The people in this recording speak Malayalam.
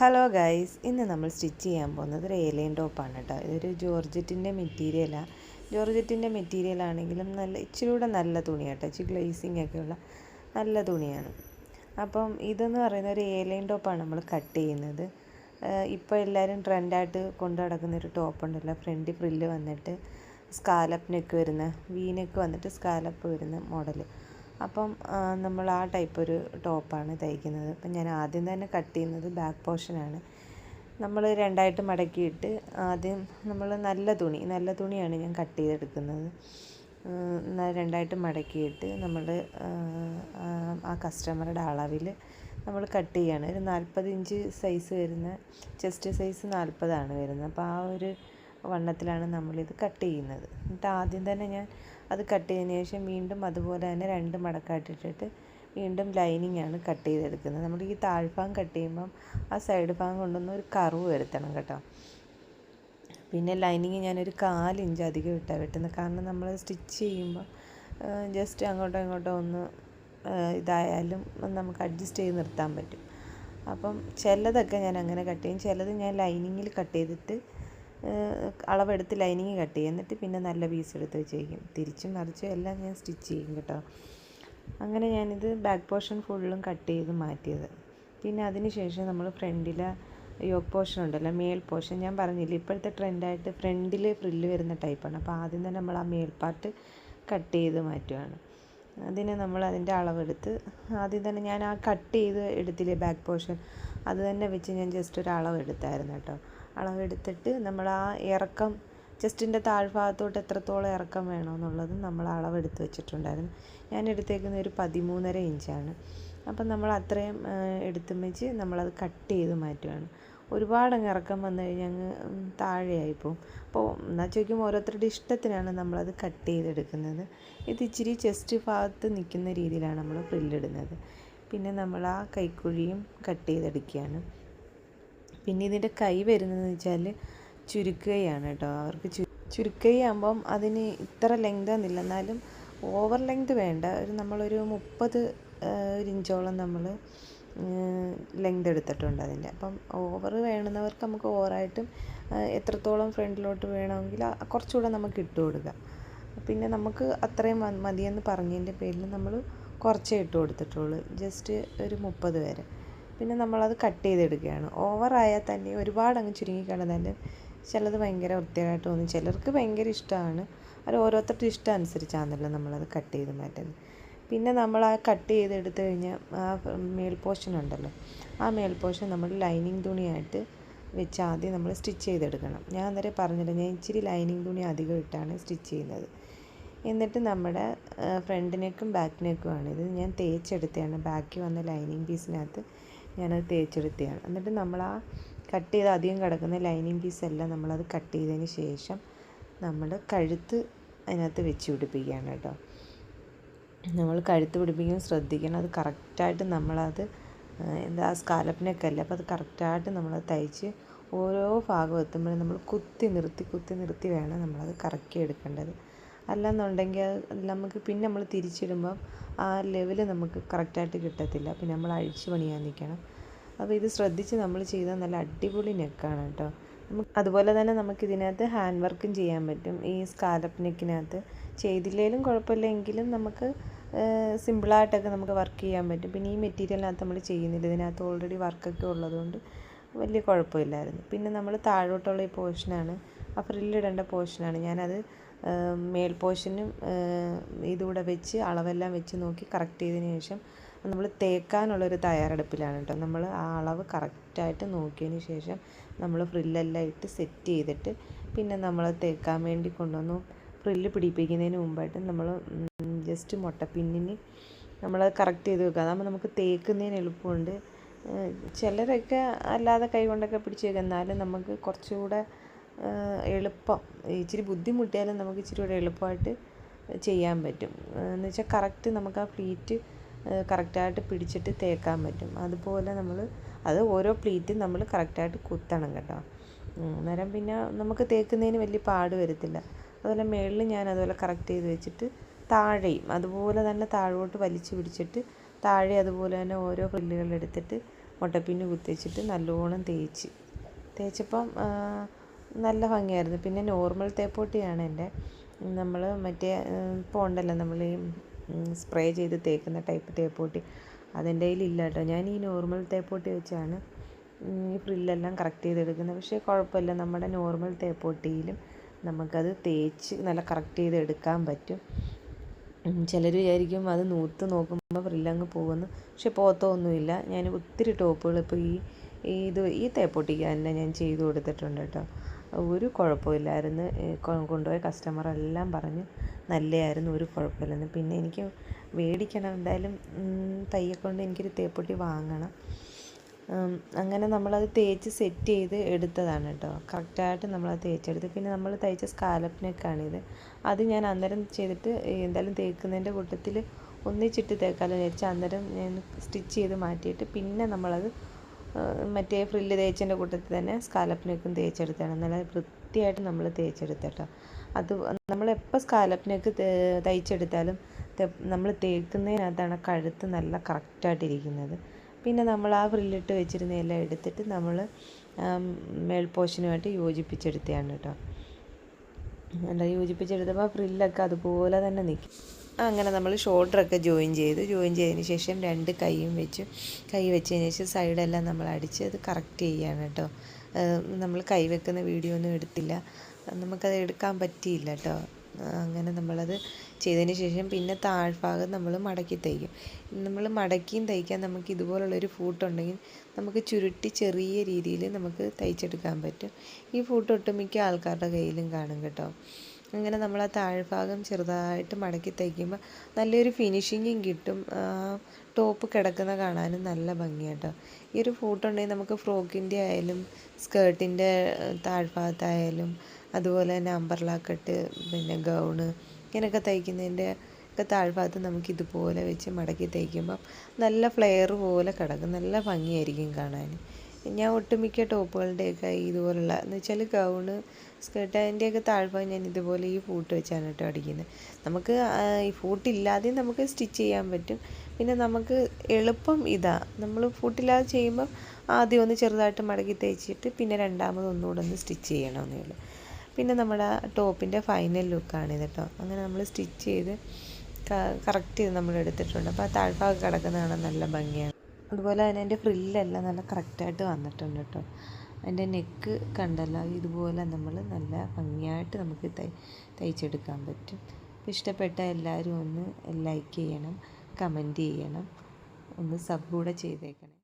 ഹലോ ഗൈസ് ഇന്ന് നമ്മൾ സ്റ്റിച്ച് ചെയ്യാൻ പോകുന്നത് ഒരു ഏലിയൻ ടോപ്പാണ് കേട്ടോ ഇതൊരു ജോർജറ്റിന്റെ മെറ്റീരിയലാണ് ജോർജറ്റിന്റെ മെറ്റീരിയൽ ആണെങ്കിലും നല്ല ഇച്ചിരി കൂടെ നല്ല തുണിയാണ് കേട്ടോ ഇച്ചിരി ഗ്ലേസിംഗ് ഒക്കെ ഉള്ള നല്ല തുണിയാണ്. അപ്പം ഇതെന്ന് പറയുന്ന ഒരു ഏലിയൻ ടോപ്പാണ് നമ്മൾ കട്ട് ചെയ്യുന്നത്. ഇപ്പോൾ എല്ലാവരും ട്രെൻഡായിട്ട് കൊണ്ടു നടക്കുന്ന ഒരു ടോപ്പ് ഉണ്ടല്ലോ. ഫ്രണ്ട് ഫ്രില്ല് വന്നിട്ട് സ്കാലപ്പ് നെക്ക് വരുന്ന വീനൊക്കെ നെക്ക് വന്നിട്ട് സ്കാലപ്പ് വരുന്ന മോഡൽ അപ്പം നമ്മൾ ആ ടൈപ്പ് ഒരു ടോപ്പാണ് തയ്ക്കുന്നത്. അപ്പം ഞാൻ ആദ്യം തന്നെ കട്ട് ചെയ്യുന്നത് ബാക്ക് പോർഷനാണ് നമ്മൾ രണ്ടായിട്ട് മടക്കിയിട്ട് ആദ്യം നമ്മൾ നല്ല തുണി നല്ല തുണിയാണ് ഞാൻ കട്ട് ചെയ്തെടുക്കുന്നത്. രണ്ടായിട്ട് മടക്കിയിട്ട് നമ്മൾ ആ കസ്റ്റമറുടെ അളവിൽ നമ്മൾ കട്ട് ചെയ്യാണ്. ഒരു നാൽപ്പത് ഇഞ്ച് സൈസ് വരുന്ന ചെസ്റ്റ് സൈസ് നാൽപ്പതാണ് വരുന്നത്. അപ്പോൾ ആ ഒരു വണ്ണത്തിലാണ് നമ്മളിത് കട്ട് ചെയ്യുന്നത്. എന്നിട്ട് ആദ്യം തന്നെ ഞാൻ അത് കട്ട് ചെയ്തതിന് ശേഷം വീണ്ടും അതുപോലെ തന്നെ രണ്ട് മടക്കായിട്ടിട്ടിട്ട് വീണ്ടും ലൈനിങ് ആണ് കട്ട് ചെയ്തെടുക്കുന്നത്. നമ്മൾ ഈ താഴ്ഭാഗം കട്ട് ചെയ്യുമ്പം ആ സൈഡ് ഭാഗം കൊണ്ടൊന്ന് ഒരു കറവ് വരുത്തണം കേട്ടോ. പിന്നെ ലൈനിങ് ഞാനൊരു കാലിഞ്ച് അധികം ഇട്ടാണ് വെട്ടുന്നത്. കാരണം നമ്മൾ സ്റ്റിച്ച് ചെയ്യുമ്പോൾ ജസ്റ്റ് അങ്ങോട്ടോ ഇങ്ങോട്ടോ ഒന്ന് ഇതായാലും നമുക്ക് അഡ്ജസ്റ്റ് ചെയ്ത് നിർത്താൻ പറ്റും. അപ്പം ചിലതൊക്കെ ഞാൻ അങ്ങനെ കട്ട് ചെയ്യും. ചിലത് ഞാൻ ലൈനിങ്ങിൽ കട്ട് ചെയ്തിട്ട് അളവെടുത്ത് ലൈനിങ് കട്ട് ചെയ്യും. എന്നിട്ട് പിന്നെ നല്ല പീസ് എടുത്ത് വെച്ചേക്കും. തിരിച്ചും മറിച്ചും എല്ലാം ഞാൻ സ്റ്റിച്ച് ചെയ്യും കേട്ടോ. അങ്ങനെ ഞാനിത് ബാക്ക് പോർഷൻ ഫുള്ളും കട്ട് ചെയ്ത് മാറ്റിയത്. പിന്നെ അതിന് ശേഷം നമ്മൾ ഫ്രണ്ടിലെ യോക്ക് പോർഷൻ ഉണ്ടല്ലോ മേൽ പോർഷൻ. ഞാൻ പറഞ്ഞില്ല ഇപ്പോഴത്തെ ട്രെൻഡായിട്ട് ഫ്രണ്ടിൽ ഫ്രില്ല് വരുന്ന ടൈപ്പാണ്. അപ്പോൾ ആദ്യം തന്നെ നമ്മൾ ആ മേൽ പാർട്ട് കട്ട് ചെയ്ത് മാറ്റുകയാണ് അതിന് നമ്മൾ അതിന്റെ അളവെടുത്ത് ആദ്യം തന്നെ ഞാൻ ആ കട്ട് ചെയ്ത് എടുത്തില്ലേ ബാക്ക് പോർഷൻ അത് തന്നെ വെച്ച് ഞാൻ ജസ്റ്റ് ഒരു അളവ് എടുത്തായിരുന്നു കേട്ടോ. അളവെടുത്തിട്ട് നമ്മൾ ആ ഇറക്കം ചെസ്റ്റിന്റെ താഴ്ഭാഗത്തോട്ട് എത്രത്തോളം ഇറക്കം വേണമെന്നുള്ളത് നമ്മൾ അളവെടുത്ത് വെച്ചിട്ടുണ്ടായിരുന്നു. ഞാൻ എടുത്തേക്കുന്ന ഒരു പതിമൂന്നര ഇഞ്ചാണ്. അപ്പം നമ്മൾ അത്രയും എടുത്തും വെച്ച് നമ്മളത് കട്ട് ചെയ്ത് മാറ്റുകയാണ് ഒരുപാട് അങ്ങ് ഇറക്കം വന്നു കഴിഞ്ഞാൽ അങ്ങ് പോകും അപ്പോൾ എന്നാൽ ചോദിക്കുമ്പോൾ ഓരോരുത്തരുടെ ഇഷ്ടത്തിനാണ് നമ്മളത് കട്ട് ചെയ്തെടുക്കുന്നത് ഇത് ഇച്ചിരി ചെസ്റ്റ് ഭാഗത്ത് നിൽക്കുന്ന രീതിയിലാണ് നമ്മൾ ഫ്രില്ലിടുന്നത് പിന്നെ നമ്മൾ ആ കൈക്കുഴിയും കട്ട് ചെയ്തെടുക്കുകയാണ് പിന്നെ ഇതിന്റെ കൈ വരുന്നതെന്ന് വെച്ചാൽ ചുരുക്കുകയാണ് കേട്ടോ. അവർക്ക് ചു ചുരുക്കുകയാകുമ്പം അതിന് ഇത്ര ലെങ്ത് എന്നില്ല എന്നാലും ഓവർ ലെങ്ത് വേണ്ട. ഒരു നമ്മളൊരു മുപ്പത് ഇഞ്ചോളം നമ്മൾ ലെങ്ത് എടുത്തിട്ടുണ്ട് അതിന്റെ അപ്പം ഓവർ വേണമെന്നവർക്ക് നമുക്ക് ഓവറായിട്ടും എത്രത്തോളം ഫ്രണ്ടിലോട്ട് വേണമെങ്കിൽ കുറച്ചുകൂടെ നമുക്ക് ഇട്ട് കൊടുക്കാം. പിന്നെ നമുക്ക് അത്രയും മതിയെന്ന് പറഞ്ഞതിന്റെ പേരിൽ നമ്മൾ കുറച്ചേ ഇട്ട് കൊടുത്തിട്ടുള്ളൂ. ജസ്റ്റ് ഒരു മുപ്പത് വരെ. പിന്നെ നമ്മളത് കട്ട് ചെയ്തെടുക്കുകയാണ്. ഓവറായാൽ തന്നെ ഒരുപാട് അങ്ങ് ചുരുങ്ങി കിടന്നാൽ ചിലത് ഭയങ്കര വൃത്തിയായിട്ട് തോന്നും. ചിലർക്ക് ഭയങ്കര ഇഷ്ടമാണ്. അത് ഓരോരുത്തരുടെ ഇഷ്ടം അനുസരിച്ചാണല്ലോ നമ്മളത് കട്ട് ചെയ്ത് മാറ്റുന്നത്. പിന്നെ നമ്മൾ ആ കട്ട് ചെയ്തെടുത്ത് കഴിഞ്ഞാൽ ആ മേൽ പോർഷൻ ഉണ്ടല്ലോ. ആ മേൽ പോർഷൻ നമ്മൾ ലൈനിങ് തുണിയായിട്ട് വെച്ച് ആദ്യം നമ്മൾ സ്റ്റിച്ച് ചെയ്തെടുക്കണം. ഞാൻ അന്നേരം പറഞ്ഞില്ല ഞാൻ ഇച്ചിരി ലൈനിങ് തുണി അധികം ഇട്ടാണ് സ്റ്റിച്ച് ചെയ്യുന്നത്. എന്നിട്ട് നമ്മുടെ ഫ്രണ്ട് നെക്കും ബാക്ക് ഇത് ഞാൻ തേച്ചെടുത്തതാണ്. ബാക്കി വന്ന ലൈനിങ് പീസിനകത്ത് ഞാനത് തേച്ചെടുത്തതാണ് എന്നിട്ട് നമ്മൾ ആ കട്ട് ചെയ്ത് അധികം കിടക്കുന്ന ലൈനിങ് പീസ് എല്ലാം നമ്മളത് കട്ട് ചെയ്തതിന് ശേഷം നമ്മൾ കഴുത്ത് അതിനകത്ത് വെച്ച് പിടിപ്പിക്കുകയാണ് കേട്ടോ. നമ്മൾ കഴുത്ത് പിടിപ്പിക്കുമ്പോൾ ശ്രദ്ധിക്കണം. അത് കറക്റ്റായിട്ട് നമ്മളത് എന്താ സ്കാലപ്പിനൊക്കെ അല്ലേ? അപ്പോൾ അത് കറക്റ്റായിട്ട് നമ്മൾ തയ്ച്ച് ഓരോ ഭാഗം എത്തുമ്പോഴും നമ്മൾ കുത്തി നിർത്തി കുത്തി നിർത്തി വേണം നമ്മളത് കറക്കി എടുക്കേണ്ടത് അല്ലെന്നുണ്ടെങ്കിൽ അത് നമുക്ക് പിന്നെ നമ്മൾ തിരിച്ചിടുമ്പം ആ ലെവൽ നമുക്ക് കറക്റ്റായിട്ട് കിട്ടത്തില്ല. പിന്നെ നമ്മൾ അഴിച്ച് പണിയാൻ നിൽക്കണം. അപ്പോൾ ഇത് ശ്രദ്ധിച്ച് നമ്മൾ ചെയ്താൽ നല്ല അടിപൊളി നെക്കാണ് കേട്ടോ. അതുപോലെ തന്നെ നമുക്ക് ഇതിനകത്ത് ഹാൻഡ് വർക്കും ചെയ്യാൻ പറ്റും. ഈ സ്കാലപ്പ് നെക്കിനകത്ത് ചെയ്തില്ലെങ്കിലും കുഴപ്പമില്ലെങ്കിലും നമുക്ക് സിമ്പിളായിട്ടൊക്കെ നമുക്ക് വർക്ക് ചെയ്യാൻ പറ്റും. പിന്നെ ഈ മെറ്റീരിയലിനകത്ത് നമ്മൾ ചെയ്യുന്നില്ല. ഇതിനകത്ത് ഓൾറെഡി വർക്കൊക്കെ ഉള്ളതുകൊണ്ട് വലിയ കുഴപ്പമില്ലായിരുന്നു. പിന്നെ നമ്മൾ താഴോട്ടുള്ള ഈ പോർഷനാണ് ആ ഫ്രില്ലിടേണ്ട പോർഷനാണ് ഞാനത് മേൽ ഇതുകൂടെ വെച്ച് അളവെല്ലാം വെച്ച് നോക്കി കറക്റ്റ് ചെയ്തതിന് ശേഷം നമ്മൾ തേക്കാനുള്ളൊരു തയ്യാറെടുപ്പിലാണ് കേട്ടോ നമ്മൾ ആ അളവ് കറക്റ്റായിട്ട് നോക്കിയതിന് ശേഷം നമ്മൾ ഫ്രില്ലെല്ലാം ഇട്ട് സെറ്റ് ചെയ്തിട്ട് പിന്നെ നമ്മൾ തേക്കാൻ വേണ്ടി കൊണ്ടുവന്നു. ഫ്രില്ല് പിടിപ്പിക്കുന്നതിന് മുമ്പായിട്ട് നമ്മൾ ജസ്റ്റ് മുട്ടപ്പിന്നിന് നമ്മൾ കറക്റ്റ് ചെയ്ത് വെക്കുക. അതാകുമ്പോൾ നമുക്ക് തേക്കുന്നതിന് എളുപ്പമുണ്ട്. ചിലരൊക്കെ അല്ലാതെ കൈ കൊണ്ടൊക്കെ പിടിച്ച് വെക്കുക എന്നാലും നമുക്ക് കുറച്ചുകൂടെ എളുപ്പം. ഇച്ചിരി ബുദ്ധിമുട്ടിയാലും നമുക്ക് ഇച്ചിരി കൂടെ എളുപ്പമായിട്ട് ചെയ്യാൻ പറ്റും. എന്ന് വെച്ചാൽ കറക്റ്റ് നമുക്ക് ആ പ്ലീറ്റ് കറക്റ്റായിട്ട് പിടിച്ചിട്ട് തേക്കാൻ പറ്റും. അതുപോലെ നമ്മൾ അത് ഓരോ പ്ലീറ്റും നമ്മൾ കറക്റ്റായിട്ട് കുത്തണം കേട്ടോ. അന്നേരം പിന്നെ നമുക്ക് തേക്കുന്നതിന് വലിയ പാട് വരത്തില്ല. അതുപോലെ മുകളിൽ ഞാൻ അതുപോലെ കറക്റ്റ് ചെയ്ത് വെച്ചിട്ട് താഴെയും അതുപോലെ തന്നെ താഴോട്ട് വലിച്ചു പിടിച്ചിട്ട് താഴെ അതുപോലെ തന്നെ ഓരോ ഫ്രില്ലുകൾ എടുത്തിട്ട് മുട്ടപ്പിന്ന് കുത്തിച്ചിട്ട് നല്ലോണം തേച്ച്. തേച്ചപ്പം നല്ല ഭംഗിയായിരുന്നു. പിന്നെ നോർമൽ തേപ്പൊട്ടിയാണ് എന്റെ. നമ്മൾ മറ്റേ ഇപ്പോൾ ഉണ്ടല്ലോ നമ്മൾ ഈ സ്പ്രേ ചെയ്ത് തേക്കുന്ന ടൈപ്പ് തേപ്പൊട്ടി. അതെന്റെ കയ്യിലില്ല കേട്ടോ. ഞാൻ ഈ നോർമൽ തേപ്പൊട്ടി വെച്ചാണ് ഈ ഫ്രില്ലെല്ലാം കറക്റ്റ് ചെയ്തെടുക്കുന്നത്. പക്ഷേ കുഴപ്പമില്ല. നമ്മുടെ നോർമൽ തേപ്പൊട്ടിയിലും നമുക്കത് തേച്ച് നല്ല കറക്റ്റ് ചെയ്ത് എടുക്കാൻ പറ്റും ചിലർ വിചാരിക്കും അത് നൂത്ത് നോക്കുമ്പോൾ ഫ്രില്ലങ്ങ് പോകുന്നു. പക്ഷെ പോത്തൊന്നുമില്ല. ഞാൻ ഒത്തിരി ടോപ്പുകൾ ഇപ്പോൾ ഈ ഇത് ഈ തേപ്പൊട്ടിക്ക് തന്നെ ഞാൻ ചെയ്ത് കൊടുത്തിട്ടുണ്ട് കേട്ടോ. ഒരു കുഴപ്പമില്ലായിരുന്നു. കൊണ്ടുപോയ കസ്റ്റമറെല്ലാം പറഞ്ഞു നല്ലതായിരുന്നു ഒരു കുഴപ്പമില്ലെന്ന് പിന്നെ എനിക്ക് മേടിക്കണം എന്തായാലും തയ്യെക്കൊണ്ട് എനിക്കൊരു തേപ്പൊട്ടി വാങ്ങണം. അങ്ങനെ നമ്മളത് തേച്ച് സെറ്റ് ചെയ്ത് എടുത്തതാണ് കേട്ടോ കറക്റ്റായിട്ട് നമ്മളത് തേച്ചെടുത്ത്. പിന്നെ നമ്മൾ തയ്ച്ച ഇത് അത് ഞാൻ അന്നേരം ചെയ്തിട്ട് എന്തായാലും തേക്കുന്നതിന്റെ കൂട്ടത്തിൽ ഒന്നിച്ചിട്ട് തേക്കാമെന്ന് വിചാരിച്ച് അന്നേരം ഞാൻ സ്റ്റിച്ച് ചെയ്ത് മാറ്റിയിട്ട് പിന്നെ നമ്മളത് മറ്റേ ഫ്രില്ല് തേച്ചതിന്റെ കൂട്ടത്തിൽ തന്നെ സ്കാലപ്പിനേക്കും തേച്ചെടുത്താണ് നല്ല വൃത്തിയായിട്ട് നമ്മൾ തേച്ചെടുത്തേട്ടോ. അത് നമ്മളെപ്പോൾ സ്കാലപ്പിനേക്ക് തയ്ച്ചെടുത്താലും നമ്മൾ തേക്കുന്നതിനകത്താണ് കഴുത്ത് നല്ല കറക്റ്റായിട്ടിരിക്കുന്നത് പിന്നെ നമ്മൾ ആ ഫ്രില്ലിട്ട് വെച്ചിരുന്നതെല്ലാം എടുത്തിട്ട് നമ്മൾ മേൽപോഷനുമായിട്ട് യോജിപ്പിച്ചെടുത്തതാണ് കേട്ടോ. എന്താ യോജിപ്പിച്ചെടുത്തപ്പോൾ ഫ്രില്ലൊക്കെ അതുപോലെ തന്നെ നിൽക്കും അങ്ങനെ നമ്മൾ ഷോൾഡറൊക്കെ ജോയിൻ ചെയ്ത് ജോയിൻ ചെയ്തതിന് ശേഷം രണ്ട് കൈയും വെച്ചു. കൈ വെച്ചതിന് ശേഷം സൈഡെല്ലാം നമ്മൾ അടിച്ച് അത് കറക്റ്റ് ചെയ്യാണ് കേട്ടോ. നമ്മൾ കൈ വെക്കുന്ന വീഡിയോ ഒന്നും എടുത്തില്ല. നമുക്കത് എടുക്കാൻ പറ്റിയില്ല കേട്ടോ. അങ്ങനെ നമ്മളത് ചെയ്തതിന് ശേഷം പിന്നെ താഴ്ഭാഗം നമ്മൾ മടക്കി തയ്ക്കും. നമ്മൾ മടക്കിയും തയ്ക്കാൻ നമുക്ക് ഇതുപോലുള്ളൊരു ഫൂട്ടുണ്ടെങ്കിൽ നമുക്ക് ചുരുട്ടി ചെറിയ രീതിയിൽ നമുക്ക് തയ്ച്ചെടുക്കാൻ പറ്റും. ഈ ഫൂട്ട് ഒട്ടുമിക്ക ആൾക്കാരുടെ കയ്യിലും കാണും കേട്ടോ. അങ്ങനെ നമ്മൾ ആ താഴ്ഭാഗം ചെറുതായിട്ട് മടക്കി തയ്ക്കുമ്പോൾ നല്ലൊരു ഫിനിഷിങ്ങും കിട്ടും. ടോപ്പ് കിടക്കുന്ന കാണാനും നല്ല ഭംഗിയാട്ടോ. ഈ ഒരു ഫോട്ടോ ഉണ്ടെങ്കിൽ നമുക്ക് ഫ്രോക്കിന്റെ ആയാലും സ്കേർട്ടിന്റെ താഴ്ഭാഗത്തായാലും അതുപോലെ തന്നെ അമ്പർലാക്കെട്ട് കട്ട് പിന്നെ ഗൗണ് ഇങ്ങനെയൊക്കെ തയ്ക്കുന്നതിന്റെ ഒക്കെ താഴ്ഭാഗത്ത് നമുക്ക് ഇതുപോലെ വെച്ച് മടക്കി തയ്ക്കുമ്പം നല്ല ഫ്ലെയർ പോലെ കിടക്കും. നല്ല ഭംഗിയായിരിക്കും കാണാൻ ഞാൻ ഒട്ടുമിക്ക ടോപ്പുകളുടെയൊക്കെ ഇതുപോലുള്ള എന്ന് വെച്ചാൽ ഗൗണ് സ്കേർട്ട് അതിന്റെയൊക്കെ താഴ്ഭാഗം ഞാൻ ഇതുപോലെ ഈ ഫൂട്ട് വെച്ചാണ് കേട്ടോ അടിക്കുന്നത് നമുക്ക് ഈ ഫൂട്ടില്ലാതെയും നമുക്ക് സ്റ്റിച്ച് ചെയ്യാൻ പറ്റും. പിന്നെ നമുക്ക് എളുപ്പം ഇതാ നമ്മൾ ഫൂട്ടില്ലാതെ ചെയ്യുമ്പോൾ ആദ്യം ഒന്ന് ചെറുതായിട്ട് മടക്കി തേച്ചിട്ട് പിന്നെ രണ്ടാമത് ഒന്നുകൂടെ ഒന്ന് സ്റ്റിച്ച് ചെയ്യണമെന്നേ ഉള്ളൂ. പിന്നെ നമ്മുടെ ടോപ്പിന്റെ ഫൈനൽ ലുക്കാണിത് കേട്ടോ. അങ്ങനെ നമ്മൾ സ്റ്റിച്ച് ചെയ്ത് കറക്റ്റ് ചെയ്ത് നമ്മൾ എടുത്തിട്ടുണ്ട് അപ്പോൾ ആ താഴ്ഭാഗം കിടക്കുന്നതാണ് നല്ല ഭംഗിയാണ്. അതുപോലെ തന്നെ അതിന്റെ ഫ്രില്ലെല്ലാം നല്ല കറക്റ്റായിട്ട് വന്നിട്ടുണ്ട് കേട്ടോ. അതിന്റെ നെക്ക് കണ്ടല്ലോ ഇതുപോലെ നമ്മൾ നല്ല ഭംഗിയായിട്ട് നമുക്ക് തൈ തയ്ച്ചെടുക്കാൻ പറ്റും. അപ്പോൾ ഇഷ്ടപ്പെട്ട എല്ലാവരും ഒന്ന് ലൈക്ക് ചെയ്യണം കമന്റ് ചെയ്യണം ഒന്ന് സബ് കൂടെ ചെയ്തേക്കണം.